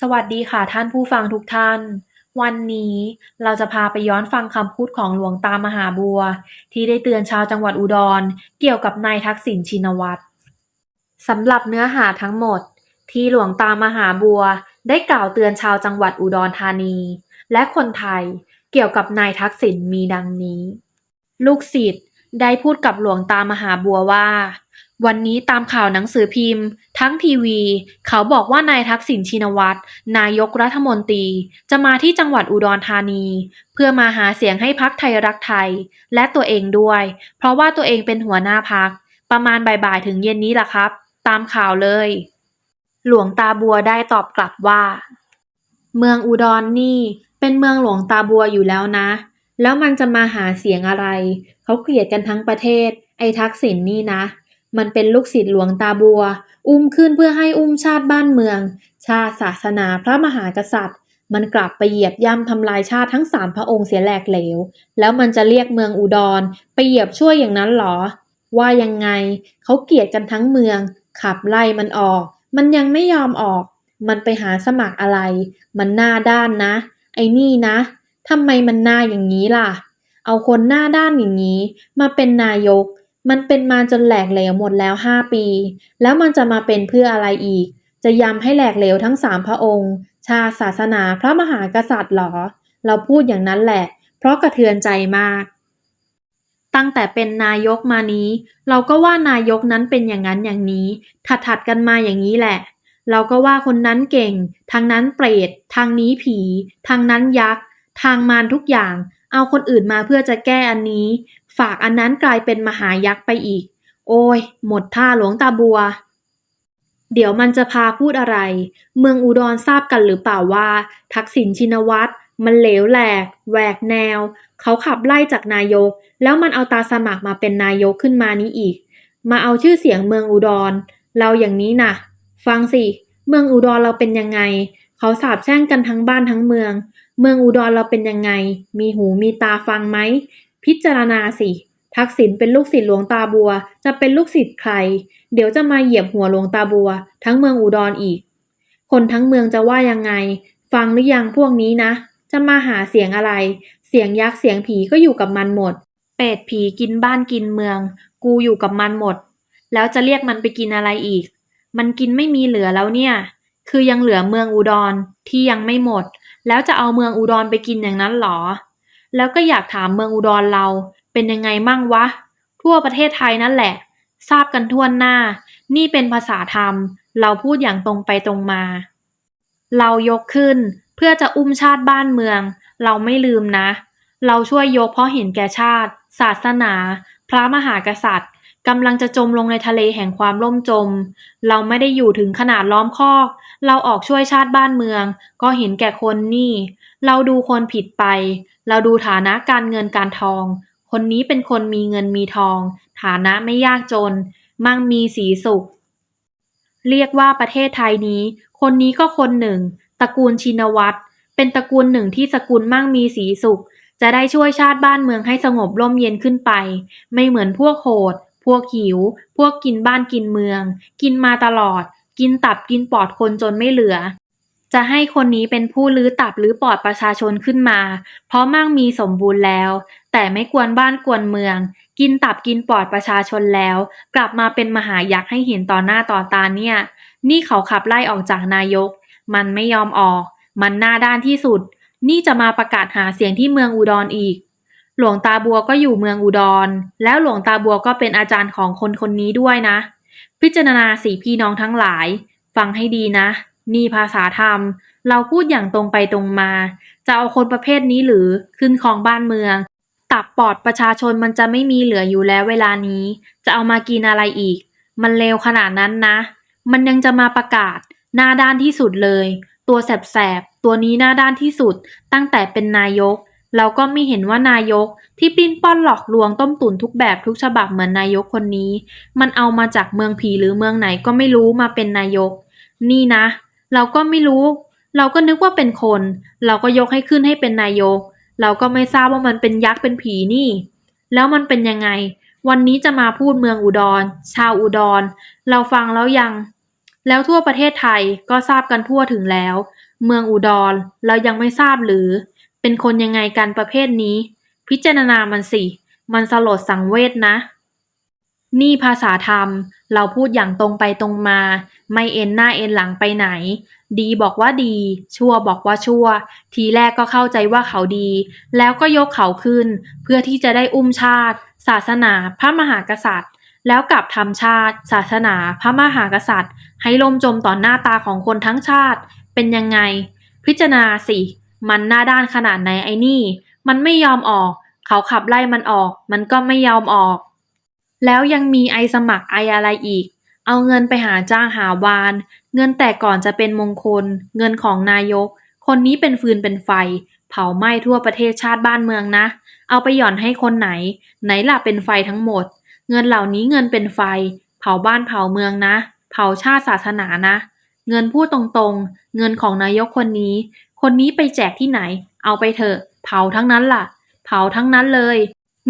สวัสดีค่ะท่านผู้ฟังทุกท่าน วันนี้เราจะพาไปย้อนฟังคำพูดของหลวงตามหาบัว ที่ได้เตือนชาวจังหวัดอุดร เกี่ยวกับนายทักษิณชินวัตรสำหรับเนื้อหาทั้งหมด ที่หลวงตามหาบัว ได้กล่าวเตือนชาวจังหวัดอุดรธานี และคนไทยเกี่ยวกับนายทักษิณมีดังนี้ ลูกศิษย์ได้พูดกับหลวงตามหาบัวว่า วันนี้ตามข่าวหนังสือพิมพ์ ทั้งทีวี เขาบอกว่านายทักษิณชินวัตรนายกรัฐมนตรี จะมาที่จังหวัดอุดรธานี เพื่อมาหาเสียงให้พักไทยรักไทย และตัวเองด้วย เพราะว่าตัวเองเป็นหัวหน้าพัก ประมาณบ่ายๆถึงเย็นนี้ล่ะครับ ตามข่าวเลย หลวงตาบัวได้ตอบกลับว่า เมืองอุดรนนี่ เป็นเมืองหลวงตาบัวอยู่แล้วนะ แล้วมันจะมาหาเสียงอะไร เขาเกลียดกันทั้งประเทศ ไอ้ทักษิณนนี่นะ มันเป็นลูกศิษย์หลวงตาบัว อุ้มขึ้นเพื่อให้อุ้มชาติบ้านเมือง ชาติศาสนาพระมหากษัตริย์ มันกลับไปเหยียบย่ำทำลายชาติทั้งสามพระองค์เสียแหลกเหลว แล้วมันจะเรียกเมืองอุดร ไปเหยียบช่วยอย่างนั้นเหรอ ว่ายังไงเขาเกลียดกันทั้งเมือง ขับไล่มันออก มันยังไม่ยอมออก มันไปหาสมัครอะไร มันหน้าด้านนะ ไอ้นี่นะทำไมมันหน้าอย่างนี้ล่ะ เอาคนหน้าด้านอย่างนี้ มาเป็นนายก มันเป็นมาจนแหลกเหลวหมดแล้วห้าปี แล้วมันจะมาเป็นเพื่ออะไรอีก จะย้ำให้แหลกเหลวทั้งสามพระองค์ ชาศาสนาพระมหากษัตริย์หรอ เราพูดอย่างนั้นแหละ เพราะกระเทือนใจมาก ตั้งแต่เป็นนายกมานี้ เราก็ว่านายกนั้นเป็นอย่างนั้นอย่างนี้ ถัดถัดๆกันมาอย่างนี้แหละ เราก็ว่าคนนั้นเก่ง ทางนั้นเปรต ทางนี้ผี ทางนั้นยักษ์ ทางมารทุกอย่างเอาคนอื่นมาเพื่อจะแก้อันนี้ ฝากอันนั้นกลายเป็นมหายักษ์ไปอีก โอ้ย หมดท่าหลวงตาบัว เดี๋ยวมันจะพาพูดอะไร เมืองอุดรทราบกันหรือเปล่าว่า ทักษิณชินวัตรมันเหลวแหลกแหวกแนว เขาขับไล่จากนายก แล้วมันเอาตาสมัครมาเป็นนายกขึ้นมานี้อีก มาเอาชื่อเสียงเมืองอุดร เราอย่างนี้นะฟังสิ เมืองอุดรเราเป็นยังไง เขาสาบแช่งกันทั้งบ้านทั้งเมือง เมืองอุดรเราเป็นยังไง มีหูมีตาฟังไหม พิจารณาสิ ทักษิณเป็นลูกศิษย์หลวงตาบัว จะเป็นลูกศิษย์ใคร เดี๋ยวจะมาเหยียบหัวหลวงตาบัว ทั้งเมืองอุดรอีก คนทั้งเมืองจะว่ายังไง ฟังหรือยังพวกนี้นะ จะมาหาเสียงอะไร เสียงยักษ์เสียงผีก็อยู่กับมันหมด เป็ดผีกินบ้านกินเมือง กูอยู่กับมันหมด แล้วจะเรียกมันไปกินอะไรอีก มันกินไม่มีเหลือแล้วเนี่ย คือยังเหลือเมืองอุดรที่ยังไม่หมด แล้วจะเอาเมืองอุดรไปกินอย่างนั้นหรอ แล้วก็อยากถามเมืองอุดรเรา เป็นยังไงมั่งวะ ทั่วประเทศไทยนั่นแหละ ทราบกันทั่วหน้า นี่เป็นภาษาธรรม เราพูดอย่างตรงไปตรงมา เรายกขึ้นเพื่อจะอุ้มชาติบ้านเมือง เราไม่ลืมนะ เราช่วยยกเพราะเห็นแก่ชาติ ศาสนา พระมหากษัตริย์กำลังจะจมลงในทะเลแห่งความล่มจม เราไม่ได้อยู่ถึงขนาดล้อมคอก เราออกช่วยชาติบ้านเมือง ก็เห็นแก่คนนี่ เราดูคนผิดไป เราดูฐานะการเงินการทอง คนนี้เป็นคนมีเงินมีทอง ฐานะไม่ยากจน มั่งมีสีสุข เรียกว่าประเทศไทยนี้ คนนี้ก็คนหนึ่ง ตระกูลชินวัตร เป็นตระกูลหนึ่งที่สกุลมั่งมีสีสุข จะได้ช่วยชาติบ้านเมืองให้สงบร่มเย็นขึ้นไป ไม่เหมือนพวกโหด พวกหิว พวกกินบ้านกินเมือง กินมาตลอด กินตับกินปอดคนจนไม่เหลือ จะให้คนนี้เป็นผู้ลื้อตับลื้อปอดประชาชนขึ้นมา เพราะมั่งมีสมบูรณ์แล้ว แต่ไม่กวนบ้านกวนเมือง กินตับกินปอดประชาชนแล้ว กลับมาเป็นมหายักษ์ให้เห็นต่อหน้าต่อตาเนี่ย นี่เขาขับไล่ออกจากนายก มันไม่ยอมออก มันหน้าด้านที่สุด นี่จะมาประกาศหาเสียงที่เมืองอุดรอีก หลวงตาบัวก็อยู่เมืองอุดร แล้วหลวงตาบัวก็เป็นอาจารย์ของคนคนนี้ด้วยนะ พิจารณาสีพี่น้องทั้งหลาย ฟังให้ดีนะ นี่ภาษาธรรม เราพูดอย่างตรงไปตรงมา จะเอาคนประเภทนี้หรือขึ้นครองบ้านเมือง ตับปอดประชาชนมันจะไม่มีเหลืออยู่แล้วเวลานี้ จะเอามากินอะไรอีก มันเลวขนาดนั้นนะ มันยังจะมาประกาศ หน้าด้านที่สุดเลย ตัวแสบๆ ตัวนี้หน้าด้านที่สุด ตั้งแต่เป็นนายก เราก็ไม่เห็นว่านายกที่ปิ้นป้อนหลอกลวงต้มตุ๋นทุกแบบทุกฉบับเหมือนนายกคนนี้ มันเอามาจากเมืองผีหรือเมืองไหนก็ไม่รู้มาเป็นนายก นี่นะ เราก็ไม่รู้ เราก็นึกว่าเป็นคน เราก็ยกให้ขึ้นให้เป็นนายก เราก็ไม่ทราบว่ามันเป็นยักษ์เป็นผีนี่ แล้วมันเป็นยังไง วันนี้จะมาพูดเมืองอุดร ชาวอุดร เราฟังแล้วยัง แล้วทั่วประเทศไทยก็ทราบกันทั่วถึงแล้ว เมืองอุดรเรายังไม่ทราบหรือ เป็นคนยังไงกันประเภทนี้ พิจารณามันสิ มันสลดสังเวชนะ นี่ภาษาธรรม เราพูดอย่างตรงไปตรงมา ไม่เอ็นหน้าเอ็นหลังไปไหน ดีบอกว่าดี ชั่วบอกว่าชั่ว ทีแรกก็เข้าใจว่าเขาดี แล้วก็ยกเขาขึ้น เพื่อที่จะได้อุ้มชาติ ศาสนาพระมหากษัตริย์ แล้วกลับทำชาติ ศาสนาพระมหากษัตริย์ ให้ล่มจมต่อหน้าตาของคนทั้งชาติ เป็นยังไง พิจารณาสิ มันหน้าด้านขนาดไหนไอ้นี่ มันไม่ยอมออก เขาขับไล่มันออก มันก็ไม่ยอมออก แล้วยังมีไอสมัครไออะไรอีก เอาเงินไปหาจ้างหาวาน เงินแต่ก่อนจะเป็นมงคล เงินของนายก คนนี้เป็นฟืนเป็นไฟ เผาไหม้ทั่วประเทศชาติบ้านเมืองนะ เอาไปหย่อนให้คนไหน ไหนล่ะเป็นไฟทั้งหมด เงินเหล่านี้เงินเป็นไฟ เผาบ้านเผาเมืองนะ เผาชาติศาสนานะ เงินพูดตรงๆ เงินของนายกคนนี้ คนนี้ไปแจกที่ไหน เอาไปเถอะ เผาทั้งนั้นล่ะ เผาทั้งนั้นเลย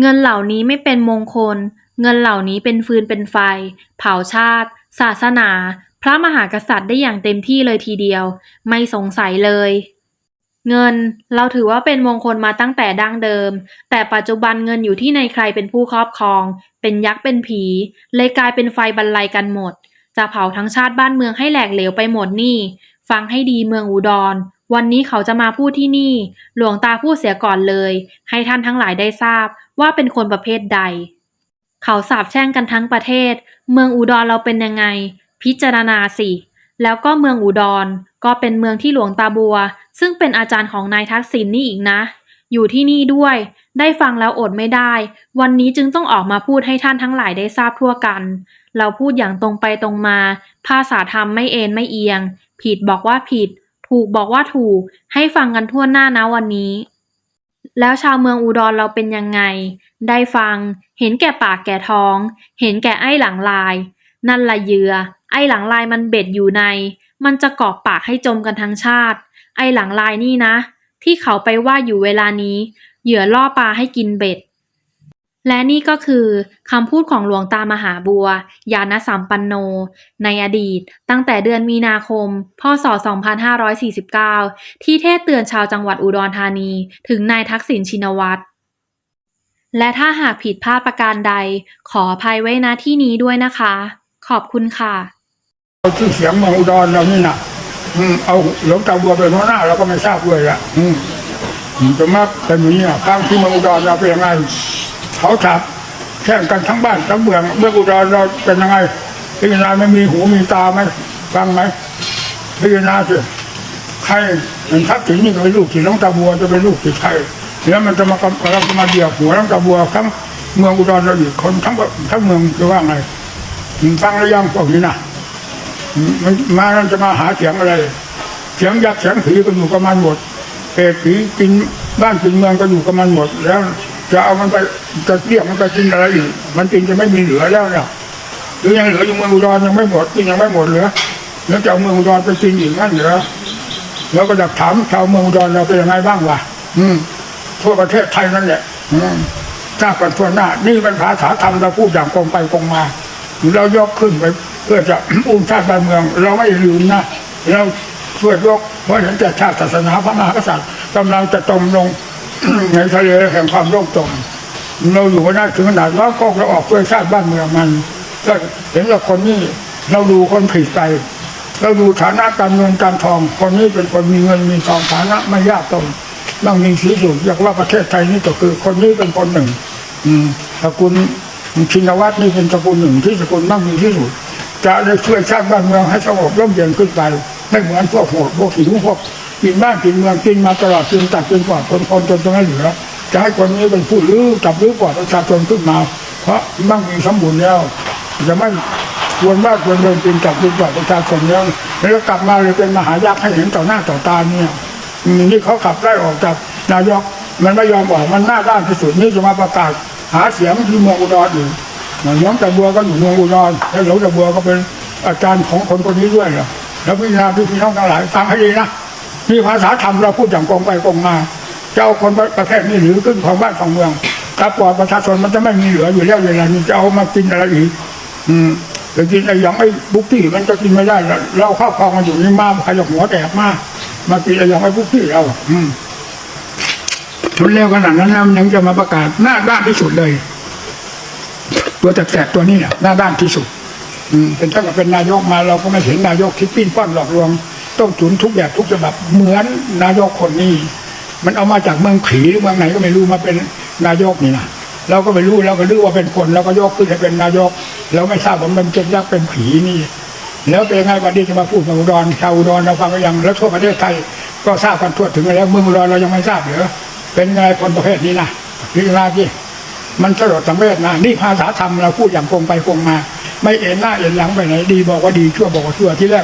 เงินเหล่านี้ไม่เป็นมงคล เงินเหล่านี้เป็นฟืนเป็นไฟ เผาชาติ ศาสนา พระมหากษัตริย์ได้อย่างเต็มที่เลยทีเดียว ไม่สงสัยเลย เงินเราถือว่าเป็นมงคลมาตั้งแต่ดั้งเดิม แต่ปัจจุบันเงินอยู่ที่ในใครเป็นผู้ครอบครอง เป็นยักษ์เป็นผี เลยกลายเป็นไฟบรรลัยกันหมด จะเผาทั้งชาติบ้านเมืองให้แหลกเหลวไปหมดนี่ ฟังให้ดีเมืองอุดรวันนี้เขาจะมาพูดที่นี่ หลวงตาพูดเสียก่อนเลย ให้ท่านทั้งหลายได้ทราบว่าเป็นคนประเภทใด เขาสาบแช่งกันทั้งประเทศ เมืองอุดรเราเป็นยังไง พิจารณาสิ แล้วก็เมืองอุดร ก็เป็นเมืองที่หลวงตาบัว ซึ่งเป็นอาจารย์ของนายทักษิณนี่อีกนะ อยู่ที่นี่ด้วย ได้ฟังแล้วอดไม่ได้ วันนี้จึงต้องออกมาพูดให้ท่านทั้งหลายได้ทราบทั่วกัน เราพูดอย่างตรงไปตรงมา ภาษาธรรมไม่เอ็นไม่เอียง ผิดบอกว่าผิด ถูกบอกว่าถูก ให้ฟังกันทั่วหน้านะวันนี้ แล้วชาวเมืองอุดรเราเป็นยังไง ได้ฟัง เห็นแก่ปากแก่ท้อง เห็นแก่ไอ้หลังลาย นั่นละเหยื่อไอ้หลังลายมันเบ็ดอยู่ใน มันจะกอบปากให้จมกันทั้งชาติ ไอ้หลังลายนี่นะ ที่เขาไปว่าอยู่เวลานี้ เหยื่อล่อปลาให้กินเบ็ด และนี่ก็คือคำพูดของหลวงตามหาบัว ยานสัมปันโน ในอดีต ตั้งแต่เดือนมีนาคม พศ 2549 ที่เทศเตือนชาวจังหวัดอุดรธานี ถึงนายทักษิณชินวัตร และถ้าหากผิดพลาดประการใด ขออภัยไว้ณที่นี้ด้วยนะคะ ขอบคุณค่ะเอาชื่อเสียงเมืองอุดรเรานี่นะอืมเอาหลวงตาบัวเป็นหัวหน้าเราก็ไม่ทราบด้วยละอืมอืมจะมาเป็นอย่างนี้อะข้างที่เมืองอุดรเราเป็นยังไง เขาถามแข่งกันทั้งบ้านทั้งเมืองเมืองอุดรเราเป็นยังไงพิจารณาไม่มีหูมีตาไหมฟังไหมพิจารณาสิใครมันทักถึงนี่ก็เป็นลูกศิษย์ลวงตาบัวจะเป็นลูกศิษย์ใครแล้วมันจะมากำลังจะมาเดี่ยวหัวหลวงตาบัวทั้งเมืองอุดรเราอีกคนทั้งทั้งเมืองจะว่าไงฟังแล้วยังพวกนี้นะมันมานั่นจะมาหาเสียงอะไร เสียงยักษ์เสียงผีก็อยู่กับมันหมดเปรตผีกินบ้านกินเมืองก็อยู่กับมันหมดแล้ว จะเอามันไปจะเรียกมันไปกินอะไรอีกมันกินจะไม่มีเหลือแล้วเนี่ยหรือยังเหลืออยู่เมืองอุดรยังไม่หมดกินยังไม่หมดเหลือแล้วจะเอาเมืองอุดรไปกินอีกนั่นเหรอแล้วก็อยากถามชาวเมืองอุดรเราเป็นยังไงบ้างวะอืมทั่วประเทศไทยนั่นแหละอืมทราบกันทั่วหน้า นี่เป็นภาษาธรรมเราพูดอย่างตรงไปตรงมาเรายกขึ้นไปเพื่อจะอุ้มชาติบ้านเมือง เราไม่ลืมนะเราช่วยยกเพราะเห็นแต่ชาติศาสนาพระมหากษัตริย์กำลังจะจมลง ในทะเลแห่งความโลภจมเราอยู่กันได้ถึงขนาดว่าก็เราออกเพื่อชาติบ้านเมืองมันก็เห็นว่าคนนี้เราดูคนผิดไป เราดูฐานะการเงินการทอง คนนี้เป็นคนมีเงินมีทองฐานะไม่ยากจนต้องมีสีสุดอยากว่าประเทศไทยนี่ก็คือ คนนี้เป็นคนหนึ่ง อืมตระกูลชินวัตรนี่เป็นตระกูลหนึ่งที่ตระกูลมั่งมีที่สุดจะได้ช่วยชาติบ้านเมืองให้สงบร่มเย็นขึ้นไป ไม่เหมือนพวกโหดพวกหิวพวก กินบ้านกินเมืองกินมาตลอดกินตัดกินกอดคนคนจนจะไม่เหลือจะให้คนนี้เป็นผู้ลื้อจับลื้อกอดประชาชนขึ้นมา เพราะมั่งมีสมบูรณ์แล้วจะไม่ควรว่าควรเดินกินจับลื้อกอดประชาชนแล้วแล้วกลับมาเลยเป็นมหายักษ์ให้เห็นต่อหน้าต่อตาเนี่ยนี่เขาขับไล่ออกจากนายกมันไม่ยอมออกมันหน้าด้านที่สุดนี่จะมาประกาศหาเสียงที่เมืองอุดรอีกหลวงตาบัวก็อยู่เมืองอุดรแล้วหลวงตาบัวก็เป็นอาจารย์ของคนคนนี้ด้วยเหรอแล้วพี่นาพี่น้องทั้งหลายฟังให้ดีนะ นี่ภาษาธรรมเราพูดอย่างตรงไปตรงมาเจ้าคนประเทศนี้หรือขึ้นของบ้านของเมืองถ้าปล่อยประชาชนมันจะไม่มีเหลืออยู่แล้วเวลานี้จะเอามากินอะไรอีก อืมแต่กินไอ้อย่างไอ้บุกกี้มันก็กินไม่ได้เราเข้าวคลองมันอยู่นี่มาใครจะหัวแตกมามากินไอ้อย่างไอ้บุกกี้เราอืมมันเร็วขนาดนั้นแล้วมันยังจะมาประกาศหน้าด้านที่สุดเลย ตัวแสบๆตัวนี้เนี่ยหน้าด้านที่สุด อืมเป็นถ้ากับเป็นนายกมาเราก็ไม่เห็นนายกที่ปิ้นป้อนหลอกลวง ต้มตุ๋นทุกแบบทุกฉบับเหมือนนายกคนนี้ มันเอามาจากเมืองผีหรือเมืองไหนก็ไม่รู้มาเป็นนายกนี่นะเราก็ไม่รู้เราก็รู้ว่าเป็นคนเราก็ยกขึ้นให้เป็นนายกเราไม่ทราบว่ามันเป็นยักษ์เป็นผีนี่ แล้วเป็นไงวันนี้จะมาพูดกับอุดรชาวอุดรเราฟังก็ยังแล้วทั่วประเทศไทยก็ทราบกันทั่วถึงแล้วเมืองอุดรเรายังไม่ทราบเหรอเป็นไงคนประเภทนี้นะพิจารณาที่มันสลดสังเวชนะนี่ภาษาธรรมเราพูดอย่างคงไปคงมา ไม่เอ็นหน้าเอ็นหลังไปไหนดีบอกว่าดีชั่วบอกว่าชั่วที่แรก